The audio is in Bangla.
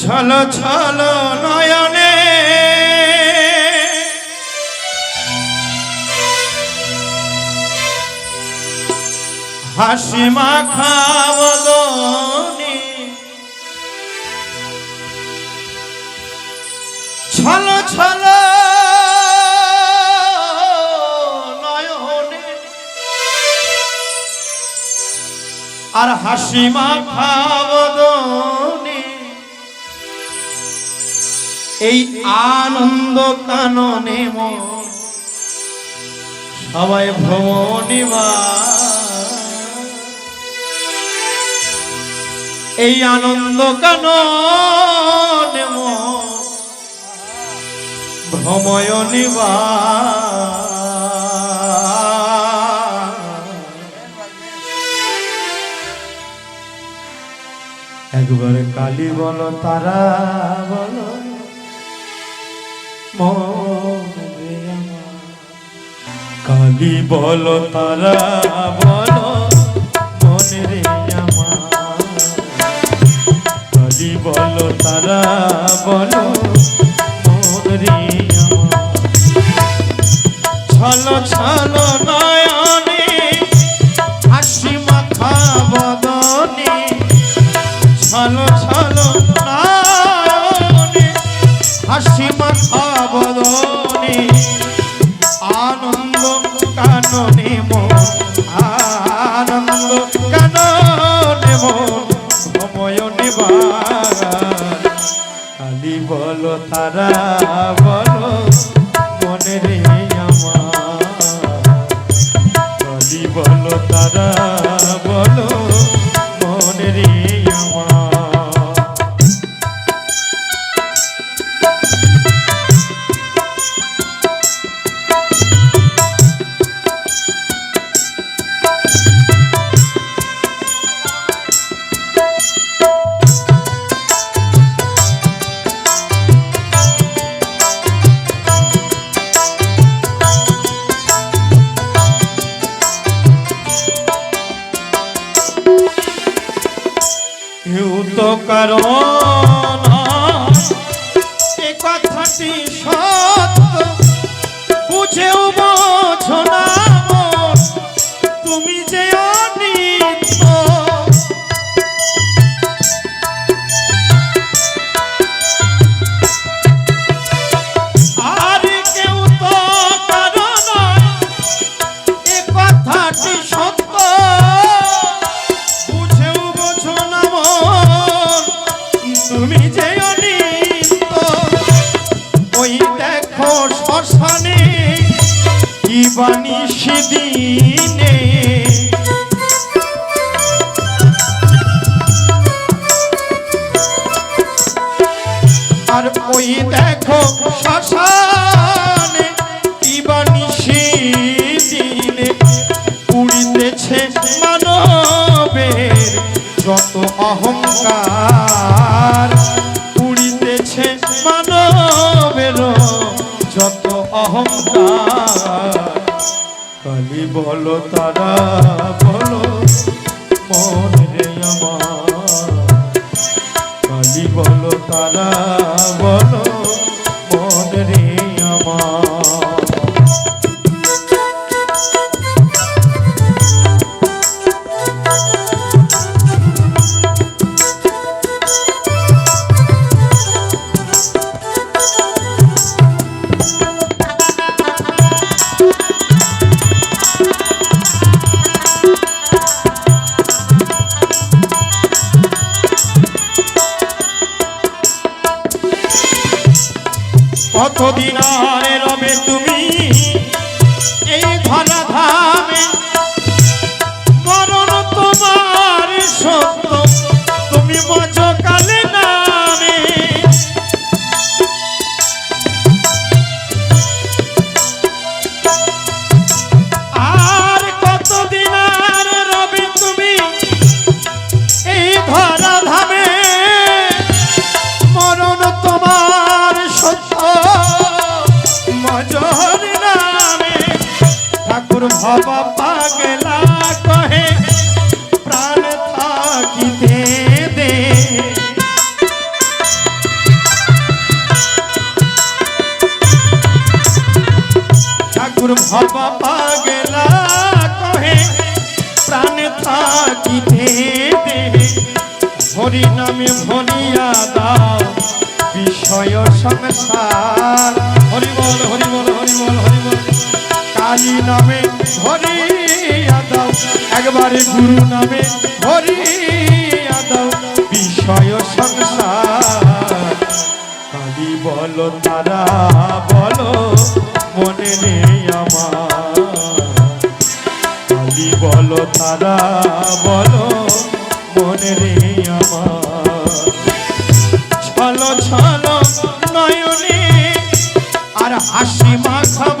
ছলো ছলো নয়নে। হাসি মাখা ছলো ছলো নয়নে। আর হাসি মাখা এই আনন্দ কাননে সবাই ভ্রমণিবা এই আনন্দ কাননে ভ্রময়নিবা একবার কালী বলো তারা। কালী বলো, তারা বলো, মনে রে আমার। কালী বলো, তারা বলো, মনে রে আমার। ছলো ছলো নয়নে, হাসি মাথা বদনে। ছলো ছলো হাসি মাথা বদনে আনন্দ কাননে মন আনন্দ কাননে মন সময় কালি বলো, তারা বলো, মনে রে আমার। কালি বলো, তারা বলো কথাটি সত্য। বুঝেও ওই দেখো শ্মশানে কি বাণী দিনে কালি বলো তারা বলো মন রে আমার। কালি বলো তারা বলো কতদিন আর রবে তুমি হব পাগলা কহে, প্রাণ থাকিতে দে ঠাকুর ভব পাগলা কহে, প্রাণ থাকিতে দে হরি নামে ভরিয়া দাও, বিষয় সংসার। হরি বল হরি বল হরি বল, হরি কালী নামে ভরিয়া দাও। একবারে গুরু নামে ভরিয়া দাও। বিষয় সংসার। কালী বলো তারা, বলো, মনে নেই আমার। কালী বলো তারা, বলো, মনে রে আমার। ছলো ছলো, নয়নে আর হাসি মাখাব